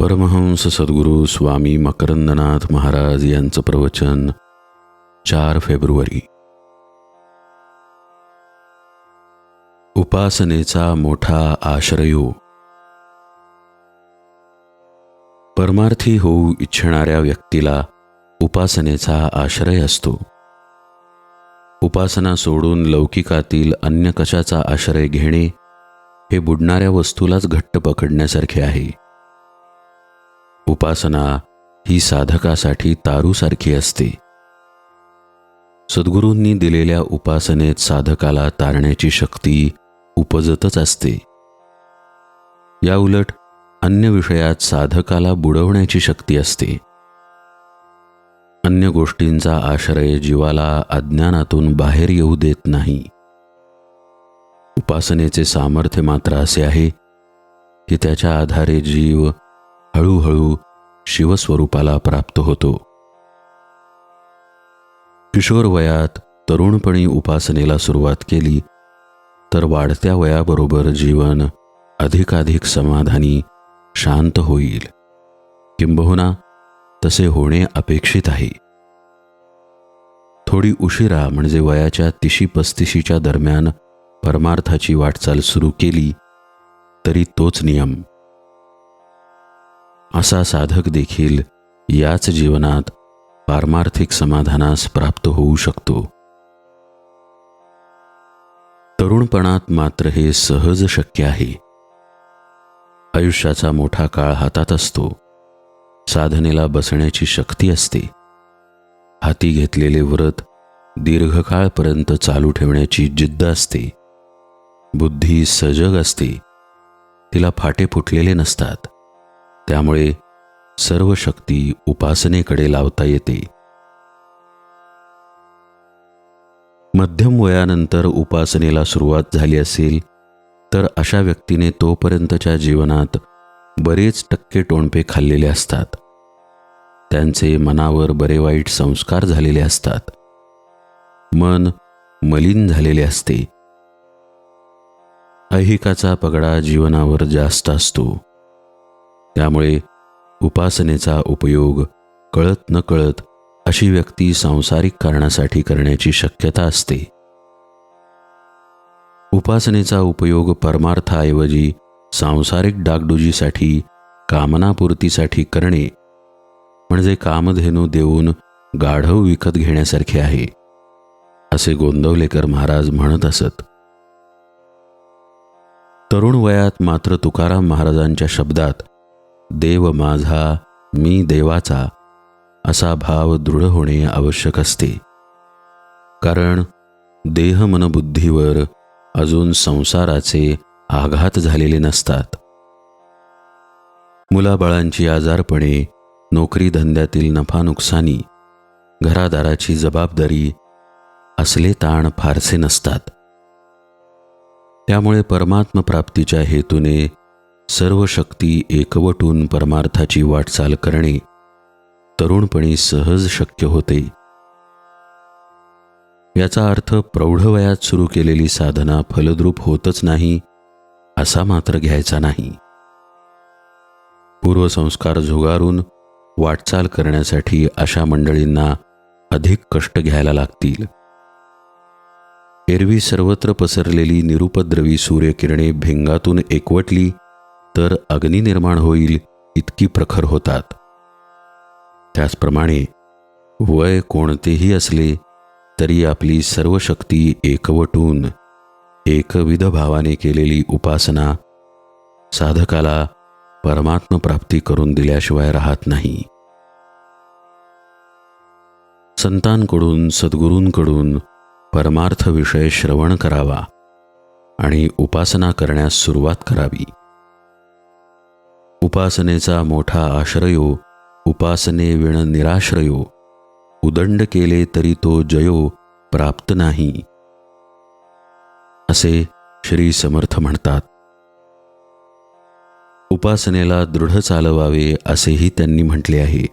परमहंस सद्गुरू स्वामी मकरंदनाथ महाराज यांचं प्रवचन चार फेब्रुवारी. उपासनेचा मोठा आश्रयो. परमार्थी होऊ इच्छिणाऱ्या व्यक्तीला उपासनेचा आश्रय असतो. उपासना सोडून लौकिकातील अन्य कशाचा आश्रय घेणे हे बुडणाऱ्या वस्तूलाच घट्ट पकडण्यासारखे आहे. उपासना ही साधकासाठी तारूसारखी असते. सद्गुरूंनी दिलेल्या उपासनेत साधकाला तारण्याची शक्ती उपजतच असते. या उलट अन्य विषयात साधकाला बुडवण्याची शक्ती असते. अन्य गोष्टींचा आश्रय जीवाला अज्ञानातून बाहेर येऊ देत नाही. उपासनेचे सामर्थ्य मात्र असे आहे की त्याच्या आधारे जीव हळूहळू शिवस्वरूपाला प्राप्त होतो. किशोर वयात तरुणपणी उपासनेला सुरुवात केली तर वाढत्या वयाबरोबर जीवन अधिकाधिक समाधानी शांत होईल. किंबहुना तसे होणे अपेक्षित आहे. थोडी उशिरा म्हणजे वयाच्या तिशी पस्तिशीच्या दरम्यान परमार्थाची वाटचाल सुरू केली तरी तोच नियम असा साधक देखील याच जीवनात पारमार्थिक समाधानास प्राप्त होऊ शकतो. तरुणपणात मात्र हे सहज शक्य आहे. आयुष्याचा मोठा काळ हातात असतो. साधनेला बसण्याची शक्ती असते. हाती घेतलेले व्रत दीर्घकाळपर्यंत चालू ठेवण्याची जिद्द असते. बुद्धी सजग असते. तिला फाटे फुटलेले नसतात. त्यामुळे सर्व शक्ती उपासनेकडे लावता येते. मध्यम वयानंतर उपासनेला सुरुवात झाली असेल तर अशा व्यक्तीने तोपर्यंतच्या जीवनात बरेच टक्के टोणपे खाल्लेले असतात. त्यांचे मनावर बरे वाईट संस्कार झालेले असतात. मन मलिन झालेले असते. ऐहिकाचा पगडा जीवनावर जास्त असतो. त्यामुळे उपासनेचा उपयोग कळत न कळत अशी व्यक्ती सांसारिक कारणासाठी करण्याची शक्यता असते. उपासनेचा उपयोग परमार्थाऐवजी सांसारिक डागडुजीसाठी कामनापूर्तीसाठी करणे म्हणजे कामधेनू देऊन गाढव विकत घेण्यासारखे आहे असे गोंदवलेकर महाराज म्हणत असत. तरुण वयात मात्र तुकाराम महाराजांच्या शब्दात देव माझा मी देवाचा असा भाव दृढ होणे आवश्यक असते. कारण देह मनबुद्धीवर अजून संसाराचे आघात झालेले नसतात. मुलाबाळांची आजारपणे नोकरी धंद्यातील नफा नुकसानी घरादाराची जबाबदारी असले ताण फारसे नसतात. त्यामुळे परमात्म प्राप्तीच्या हेतूने सर्व शक्ती एकवटून परमार्थाची वाटचाल करणे तरुणपणी सहज शक्य होते. याचा अर्थ प्रौढ वयात सुरू केलेली साधना फलद्रूप होतच नाही असा मात्र घ्यायचा नाही. पूर्वसंस्कार झुगारून वाटचाल करण्यासाठी अशा मंडळींना अधिक कष्ट घ्यायला लागतील. एरवी सर्वत्र पसरलेली निरुपद्रवी सूर्यकिरणे भिंगातून एकवटली तर अग्नी निर्माण होईल इतकी प्रखर होतात. त्याचप्रमाणे वय कोणतेही असले तरी आपली सर्व शक्ती एकवटून एकविध भावाने केलेली उपासना साधकाला परमात्मप्राप्ती करून दिल्याशिवाय राहत नाही. संतांकडून सद्गुरूंकडून परमार्थ विषय श्रवण करावा आणि उपासना करण्यास सुरुवात करावी. उपासनेचा मोठा आश्रयो उपासने विण निराश्रयो. उदंड केले तरी तो जयो प्राप्त नाही. असे श्री समर्थ म्हणतात. उपासनेला दृढ चालवावे असेही त्यांनी म्हटले आहे.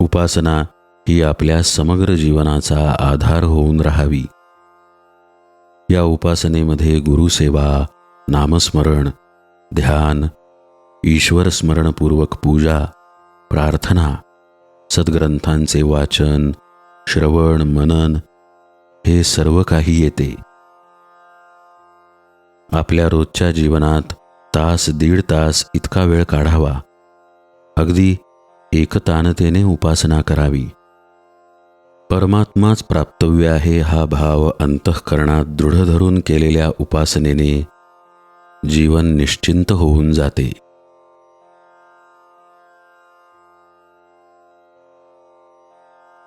उपासना ही आपल्या समग्र जीवनाचा आधार होऊन राहावी. या उपासनेमध्ये गुरुसेवा नामस्मरण ध्यान ईश्वर स्मरणपूर्वक पूजा प्रार्थना सद्ग्रंथांचे वाचन श्रवण मनन हे सर्व काही येते. आपल्या रोजच्या जीवनात तास दीड तास इतका वेळ काढावा. अगदी एकतानतेने उपासना करावी. परमात्माच प्राप्तव्य आहे हा भाव अंतःकरणात दृढ धरून केलेल्या उपासनेने जीवन निश्चिंत होऊन जाते.